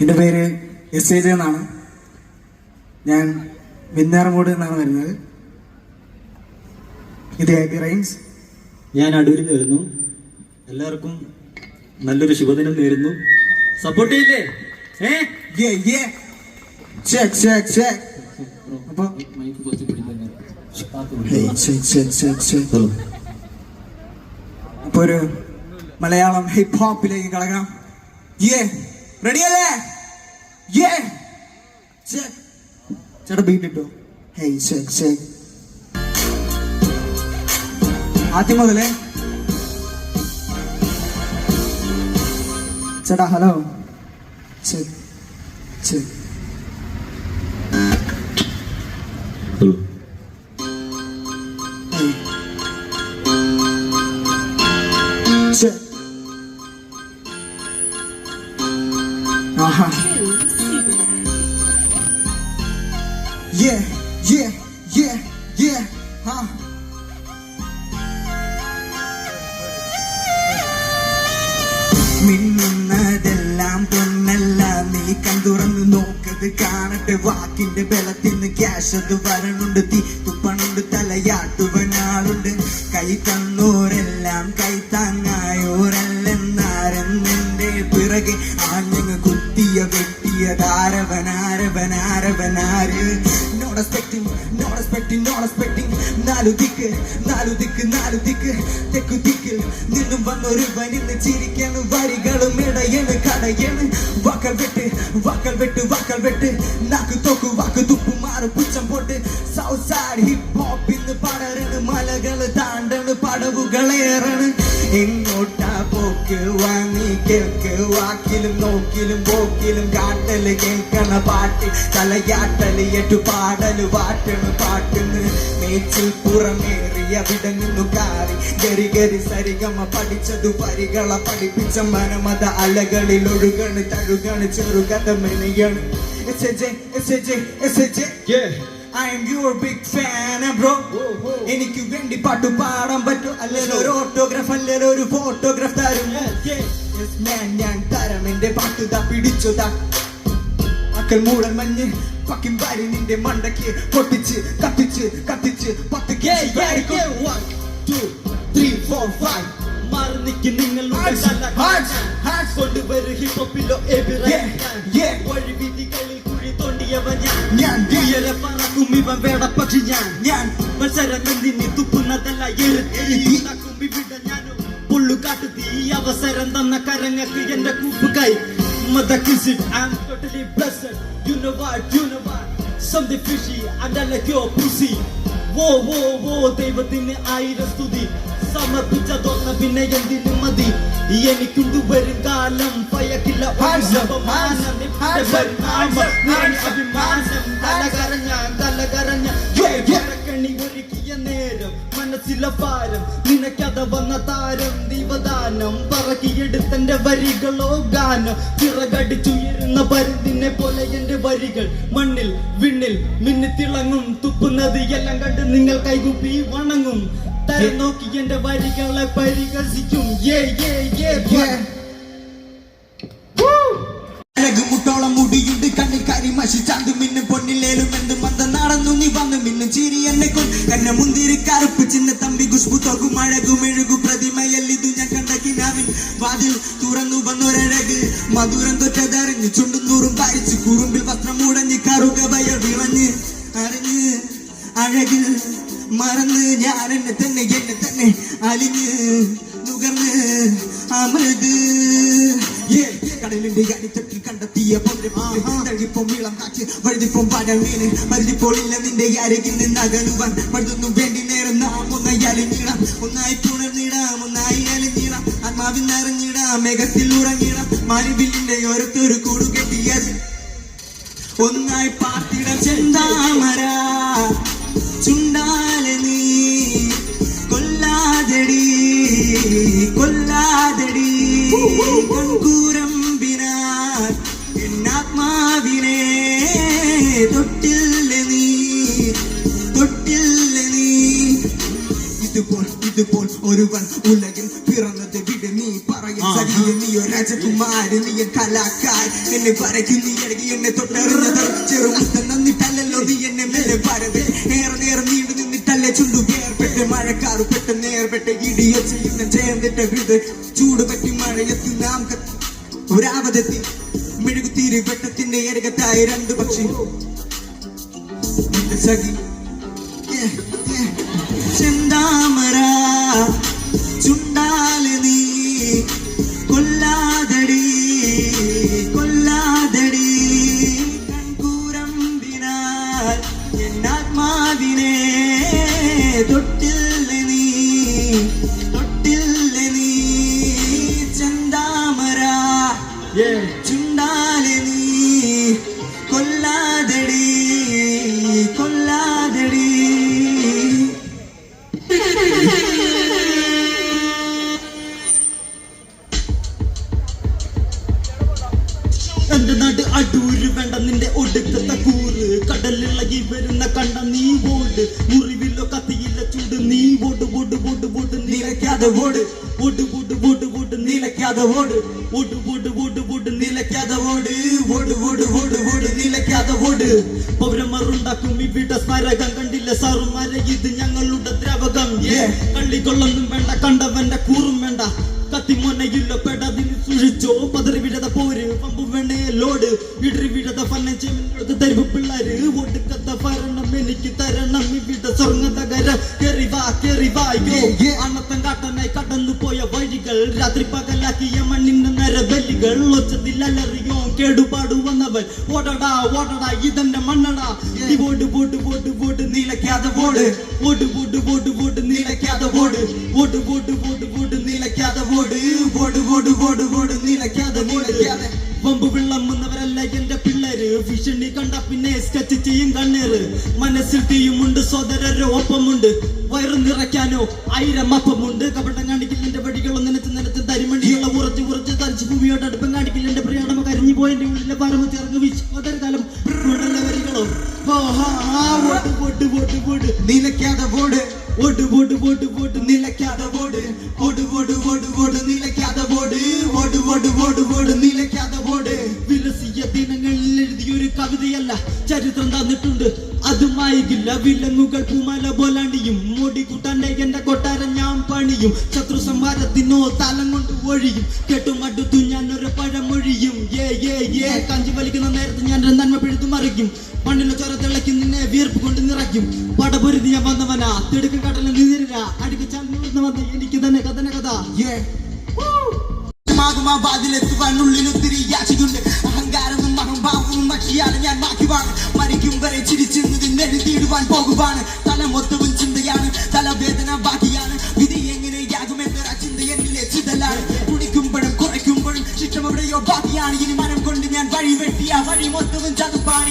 എന്റെ പേര് S A J എന്നാണ്. ഞാൻ മിന്നാറമൂട് എന്നാണ് വരുന്നത്. ഇത് ഹാപ്പി റൈൻസ്. ഞാൻ അടൂരിൽ വരുന്നു എല്ലാവർക്കും നല്ലൊരു ശുഭദിനം നേരുന്നു. സപ്പോർട്ട് ചെയ്യില്ലേ? ഏ. അപ്പൊ അപ്പൊ ഒരു മലയാളം ഹിപ്പ് ഹോപ്പിലേക്ക് കളകാം യേ റെഡി അല്ലേ യേ ചേട്ടാ ബീറ്റ് ഇട്ടോ? ഹേയ് ചെക്ക് ചെക്ക് ആദ്യം മുതലേ. ചേട്ടാ ഹലോ. ശരി check Check. Aha. Yeah, yeah, yeah, yeah, huh. മിന്നുന്നതെല്ലാം പൊന്നല്ല നീ കണ്ടുറന്ന് നോക്കത് കാണട്ടെ വാക്കിന്റെ ബലത്തിന് ക്യാഷ് അത് വരണുണ്ട് തീ തുപ്പണുണ്ട് തലയാട്ടുവനാളുണ്ട് ആഞ്ഞങ്ങ് കുത്തിയ വെട്ടിയ ധാരവനാരവനാരവനാര്? നോട്ട് എക്സ്പെക്ടിങ് നാലു ദിക്ക് നാലു ദിക്ക് നാലു ദിക്ക്. തെക്കു നിന്നും വന്നൊരു വനിന്ന് ചിരിക്കാണ്. വരികളും ഇടയണ് കടയണ്. വാക്കൽ വെട്ട് വാക്കൽ വെട്ട് വാക്കൽ വെട്ട്. നാക്ക് തോക്ക് വാക്ക് തുപ്പു മാറ് പോട്ട്. സൗത്ത് സൈഡ് ഹിപ്പ് ഇന്ന് പടരണ്. മലകൾ താണ്ടണ് പടവുകളേറണ്. എങ്ങോട്ടാ പോക്ക് വാങ്ങി കേൾക്ക്. വാക്കിലും നോക്കിലും പോക്കിലും കാട്ടൽ കേൾക്കണ പാട്ട്. തലയാട്ടൽ എട്ടു പാടൽ വാട്ടണ് പാട്ടിന്ന്. മേച്ചിൽ പുറമേറിയ വിടങ്ങുന്നു കാറി. ഗരി ഗരി സരിഗമ പഠിച്ചതു പരികള പഠിപ്പിച്ച മനമത അലകളിൽ ഒഴുകണ് തഴുകണ് ചെറുകഥ മെനയാണ്. I am your big fan, bro. എനിക്ക് വേണ്ടി പാട്ട് പാടാൻ പറ്റും അല്ലെങ്കിൽ ഒരു ഓട്ടോഗ്രാഫ് അല്ലെങ്കിൽ ഒരു ഫോട്ടോഗ്രാഫ് തരും man, ഞാൻ തരം എന്റെ പാട്ട് ദാ പിടിച്ചു ദാ അക്കൽ മൂടൽ മഞ്ഞ് പക്കിൻ വാരി നിന്റെ മണ്ടയ്ക്ക് പൊട്ടിച്ച് കത്തിച്ച് കത്തിച്ച് പത്ത് കേസ് വാരിക്കോ. One, two, three, four, five. മാറി നിൽക്കി നിങ്ങളുടെ Hands, hands, hands. കൊണ്ടുവരും ഹിപ്പോപ്പിലോ yeah. വഴി വീതികളിൽ കുഴി തോണ്ടിയവൻ ഞാൻ. ഞാൻ ഉയരെ പറക്കും ഇവൻ വേട പക്ഷി ഞാൻ. ഞാൻ. മത്സരം എന്തിനി തുപ്പുന്നതല്ല എഴുതാക്കും ഇവിടെ ഞാനും. പുള്ളുകാട്ട് തീ അവസരം തന്ന കരങ്ങൾക്ക് എന്റെ കൂപ്പുകൈ. Mother kiss it, I'm totally blessed. You know what, you know what? Something fishy, and I like your pussy. Whoa, whoa, whoa, ദൈവത്തിന് ആയിരം സ്തുതി സമർപ്പിച്ചതൊന്ന പിന്നെ എന്തിനു മതി എനിക്കുണ്ട് വരും കാലം പയക്കില്ല അഭിമാനം തലകരഞ്ഞ തലകരഞ്ഞ. കണി ഒരുക്കിയ നേരം മനസ്സിലെ ഭാരം നിനക്കഥ വന്ന താരം ദീപദാനം പറക്കിയെടുത്തന്റെ വരികളോ ഗാനം. ചിറകടിച്ചുയരുന്ന പരുതിനെ പോലെ എന്റെ വരികൾ മണ്ണിൽ വിണ്ണിൽ മിന്നിത്തിളങ്ങും. തുപ്പുന്നത് എല്ലാം കണ്ട് നിങ്ങൾ കൈകുപ്പി വണങ്ങും. തരം നോക്കി എന്റെ വരികളെ പരിഹസിക്കും. മുട്ടോളം മുടിയുണ്ട് കണ്ണിൽ കരി ചാന്ത് മിന്നും പൊന്നിലേലും എന്ത് മന്ദ നടന്നു നീ വന്ന് മിന്നും ചിരി എന്നെ കൊ മുന്തിരി കറുപ്പ് ചിന്ന തമ്പി കുഷ്പു തൊകും അഴകും എഴുകു പ്രതിമയല്ലിതു ഞാൻ കണ്ട കിനാവിൻ വാതിൽ തുറന്നു വന്നൊരഴക്. മധുരം തൊറ്റതറിഞ്ഞു ചുണ്ടും നൂറും പാരിച്ചു കുറുമ്പിൽ വസ്ത്രം മൂടഞ്ഞ് കറുക വയർ വിളഞ്ഞ് അറിഞ്ഞ് അഴക് മറന്ന് ഞാൻ എന്നെ തന്നെ എന്നെ തന്നെ അലിഞ്ഞ് നുകർന്ന് അമൃത്. കടലിന്റെ അടിത്തട്ടിൽ കണ്ടെത്തിയ തഴുകിപ്പോം ഇളം കാറ്റ് വഴുതിപ്പോം പടമീന് മരുതിപ്പോളില്ല നിന്റെ അരകിൽ നിന്ന് അകലുവാൻ പഴുതൊന്നും വേണ്ടി നേരം നാം ഒന്നായി അലിഞ്ഞിടാം. ഒന്നായി പുണർന്നിടാം ഒന്നായി അലിഞ്ഞിടാം. ആത്മാവിൽ നിറഞ്ഞിടാം മേഘത്തിൽ ഉറങ്ങിടാം. മാലിവില്ലിന്റെ ഓരത്തൊരു കൂടുകെട്ടിയത് ഒന്നായി പാർത്തിട ചെന്താമര. കൊല്ലാതടി. കൺകൂരമ്പിനാൽ എന്നാത്മാവിനെ തൊട്ടില്ല നീ? തൊട്ടില്ല നീ? ഇതുപോൽ ഇതുപോൽ ഒരുവൻ ഉലകിൽ പിറന്നത് വിട് നീ പറയും. സഖിയെ നീയോ രാജകുമാരി നീ കലാക്കാർ എന്നെ വരയ്ക്കും നീ അഴകി എന്നെ തൊട്ടറിഞ്ഞത് ചെറുമുത്ത നന്നിട്ടല്ലോ നീ എന്നെ മേലെ പരത് നേരെ നേരെ നീണ്ടു നിന്നിട്ടല്ലേ ചുണ്ടു വേർപെട്ട്. മഴക്കാറ് പെട്ട് നേർപെട്ട്. ഇടിയോ ചേർന്നിട്ട് ഹൃദയ ചൂട് പറ്റി മഴയത്ത് നാം ഒരാപതെത്തി മെഴുകുത്തീര് വെട്ടത്തിന്റെ ഏരകത്തായ രണ്ട് പക്ഷി. സഖി. ചെന്താമര ചുണ്ടാല നീ. കൊല്ലാതടി കൊല്ലാതടി. കൺകൂരമ്പിനാൽ എന്നാത്മാവിനെ തൊട്ടില്ല നീ ഓട് മുറിവിലോ കത്തിയില്ല ചൂട് നീ ഓട് ഓട് ഓട് ഓട് നിലയ്ക്കാതെ ഓട് ഓട് ഓട് ഓട് ഓട് നിലയ്ക്കാതെ ഓട് ഓട് ഓട് ഓട് ഓട് നിലയ്ക്കാതെ ഓട് ഓട് ഓട് ഓട് ഓട് നിലയ്ക്കാതെ ഓട് പൗരന്മാരുണ്ടാക്കും ഇവിടെ സ്മാരകം. കണ്ടില്ല സാറുമാരെ ഇത് ഞങ്ങളുടെ ദ്രാവകം. Yeah. കള്ളിക്കൊള്ളൊന്നും വേണ്ട കണ്ടവന്റെ കൂറും വേണ്ട. കത്തിമൊനയില്ല പെടാതിന് സൂക്ഷിച്ചോ. പതറി വിടത പോര് പമ്പും വേണേ ലോഡ്. ഇടറി വിടത ഫന്ന ചെവിനോട് അന്നത്തം കാട്ടനായി കടന്നു പോയ വഴികൾ രാത്രി പകലാക്കിയ മണ്ണിന്റെ നരബലികൾ. ഒച്ചത്തിൽ അലറിയോ കേടുപാടു വന്നവൻ ഓടടാ ഓടടാ ഇതെന്റെ മണ്ണടാ. Yeah. ഈ ഓട് ഓട് നീളക്കാതെ ഓട് നിലയ്ക്കാതെ ഓട് ഓട് ഓട് നീളക്കാതെ ഓട് നിലയ്ക്കാതെ ഓട് ഓട് ഓട് നീളക്കാതെ നിലയ്ക്കാതെ ഓട് ഓട് ഓട് ഓട് നീളക്കാതെ നിലയ്ക്കാതെ വമ്പ് വിളമ്പുന്നവരല്ല എന്റെ ഭീഷണി കണ്ട പിന്നെ സ്കെച്ച് ചെയ്യും കണ്ണീര്. മനസ്സിൽ തീയുമുണ്ട് സോദരരോ ഒപ്പമുണ്ട്. വയറ് നിറയ്ക്കാനോ ആയിരം അപ്പമുണ്ട്. കപടം കാണിക്കില്ല എന്റെ വടികളും നനച്ച് നനച്ച് തരിമണിയുള്ള ഉറച്ച് ഉറച്ച് തരിച്ച് ഭൂമിയോട് അടുപ്പം കാണിക്കില്ല എന്റെ പ്രിയാണമ കരിഞ്ഞു പോയതിന്റെ ഉള്ളിലെ പറമ്പ് ചേർന്ന് വിശ്വതര കാലം ഉടനെ വരികളോ. പോട്ട് പോട്ട് പോട്ട് ഓട്ട് പോട്ട് പോട്ട് പോട്ട് നിലയ്ക്കാതെ ഓട് ചരിത്രം തന്നിട്ടുണ്ട്. അതുമായില്ല വിലങ്ങുകൾ പൂമാല പോലാണ്ടിയും കൂട്ടാൻ എന്റെ കൊട്ടാരം ഞാൻ പണിയും. ശത്രു സംഹാരത്തിനോ തലം കൊണ്ട് ഒഴിയും കെട്ടുമടുത്തു ഞാൻ ഒരു പഴമൊഴിയും. ഏ ഏ ഏ കഞ്ചി വലിക്കുന്ന നേരത്ത് ഞാൻ നന്മ പിഴുത്തു മറിക്കും മണ്ണിലെ ചോര തിളക്കി നിന്നെ വീർപ്പ് കൊണ്ട് നിറയ്ക്കും. പടപൊരുതി ഞാൻ വന്നവനാ. തിടുക്കം കടലിൽ നീരില്ല അടിക്ക് വന്ന എനിക്ക് തന്നെ കഥന കഥ. ഏ മാകുമാ വാതിലെത്തുവാൻ ഉള്ളിൽ ഒത്തിരി യാചിക്കുണ്ട് അഹങ്കാരവും അഹംഭാവവും മഷിയാണ് ഞാൻ ബാക്കിവാണ് മരിക്കും വരെ ചിരിച്ചിരുന്നതിൽ എഴുതിയിടുവാൻ പോകുവാണ് തല മൊത്തവും ചിന്തയാണ് തലവേദന ബാക്കിയാണ് വിധി എങ്ങനെയാകുമെന്നൊരു ചിന്ത എന്നിലെ ചിതലാണ്. കുടിക്കുമ്പോഴും കുറയ്ക്കുമ്പോഴും ശിക്ഷം എവിടെയോ ബാക്കിയാണ് ഇനി മനം കൊണ്ട് ഞാൻ വഴി വെട്ടിയ വഴി മൊത്തവും ചതുപ്പാണ്.